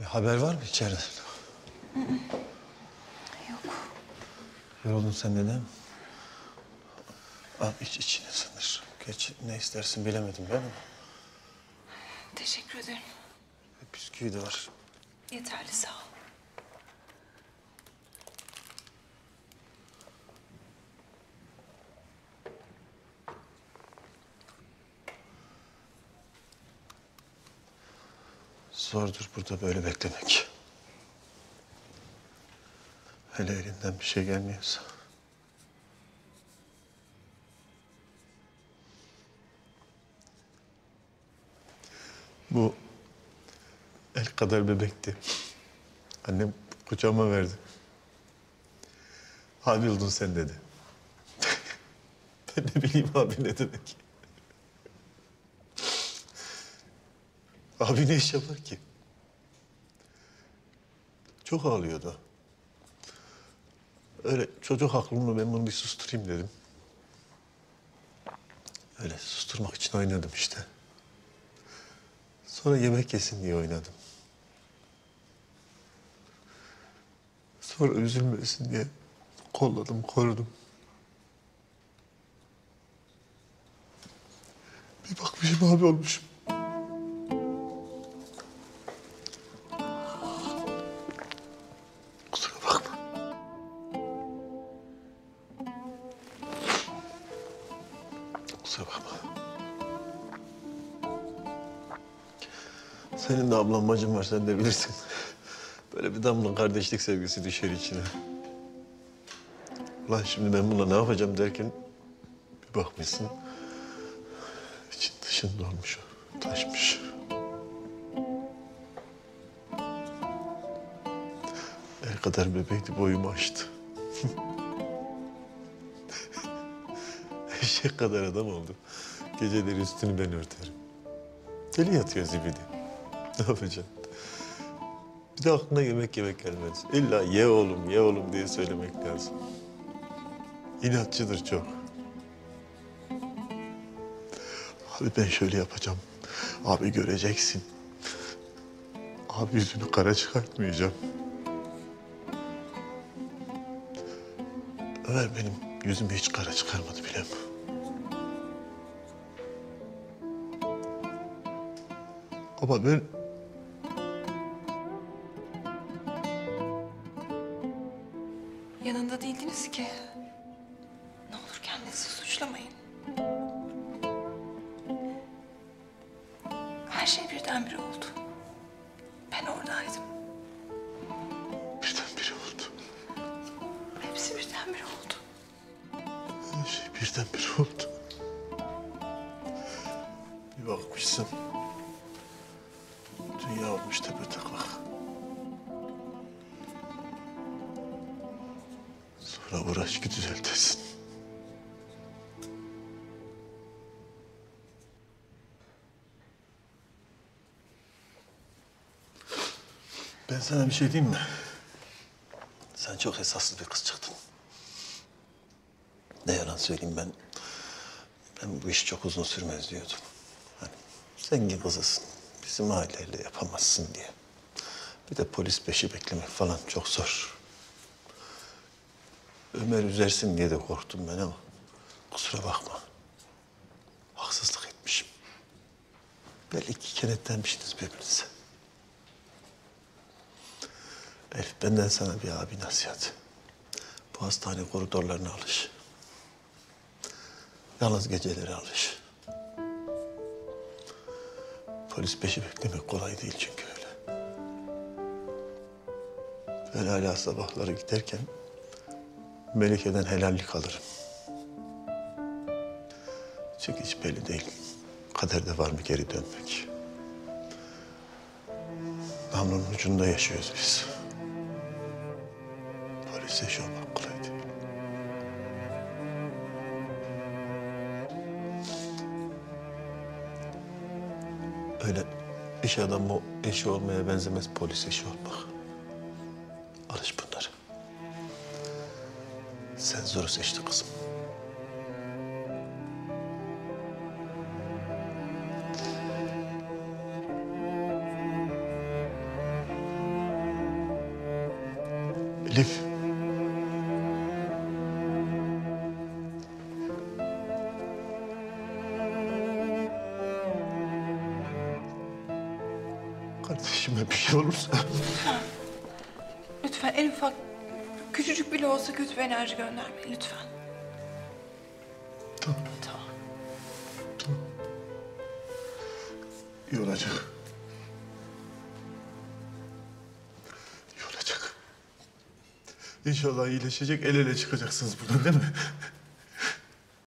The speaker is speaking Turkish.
E, haber var mı içeriden? Yok. Yoruldun sen dedem. Al iç içine sınır. Geç ne istersin bilemedim ben ama. Teşekkür ederim. E, bisküvi de var. Yeterli sağ ol. Zordur burada böyle beklemek. Hele elinden bir şey gelmiyorsa. Bu el kadar bebekti. Annem kucağıma verdi. Abi oldun sen dedi. ben ne bileyim abi ne demek. Abi ne iş yapar ki? Çok ağlıyordu. Öyle çocuk aklımla ben bunu bir susturayım dedim. Öyle susturmak için oynadım işte. Sonra yemek yesin diye oynadım. Sonra üzülmesin diye kolladım, korudum. Bir bakmışım abi olmuşum. Bakma. Senin de ablan bacın var sen de bilirsin. Böyle bir damla kardeşlik sevgisi düşer içine. Ulan şimdi ben bununla ne yapacağım derken bir bakmışsın. için dışın dolmuş, taşmış. El kadar bebekti boyumu aştı. Eşek kadar adam oldu. Geceleri üstünü ben örterim. Deli yatıyor zibidi. Ne yapacaksın? Bir de aklına yemek yemek gelmez. İlla ye oğlum, ye oğlum diye söylemek lazım. İnatçıdır çok. Abi ben şöyle yapacağım. Abi göreceksin. Abi yüzünü kara çıkartmayacağım. Ömer benim yüzümü hiç kara çıkarmadı bile. Ama ben Yanında değildiniz ki. Ne olur kendinizi suçlamayın. Her şey birdenbire oldu. Ben oradaydım. birdenbire oldu. Hepsi birdenbire oldu. Her şey birdenbire oldu. Bir bakmışsın. Dünya olmuş taklak. Sonra uğraş ki düzeltesin. Ben sana bir şey diyeyim mi? Sen çok esaslı bir kız çıktın. Ne yalan söyleyeyim ben. Ben bu iş çok uzun sürmez diyordum. Hani zengin kızısın. Bizim aileyle yapamazsın diye. Bir de polis peşi beklemek falan çok zor. Ömer üzersin diye de korktum ben ama kusura bakma. Haksızlık etmişim. Belli ki kenetlenmişsiniz birbirinize. Elif benden sana bir abi nasihat. Bu hastane koridorlarına alış. Yalnız geceleri alış. Polis peşi beklemek kolay değil çünkü öyle. Ben hala sabahları giderken Melike'den helallik alırım. Çünkü hiç belli değil. Kaderde var mı geri dönmek? Namlunun ucunda yaşıyoruz biz. Polis eşi olmak kolay değil. Öyle iş şey adamı eşi olmaya benzemez polis eşi olmak. Alış bunları. Sen zoru seçti kızım. Elif. Kardeşime bir şey olursa Lütfen en ufak küçücük bile olsa kötü bir enerji göndermeyin lütfen. Tamam. Tamam. iyi olacak. İyi olacak. İnşallah iyileşecek, el ele çıkacaksınız buradan değil mi?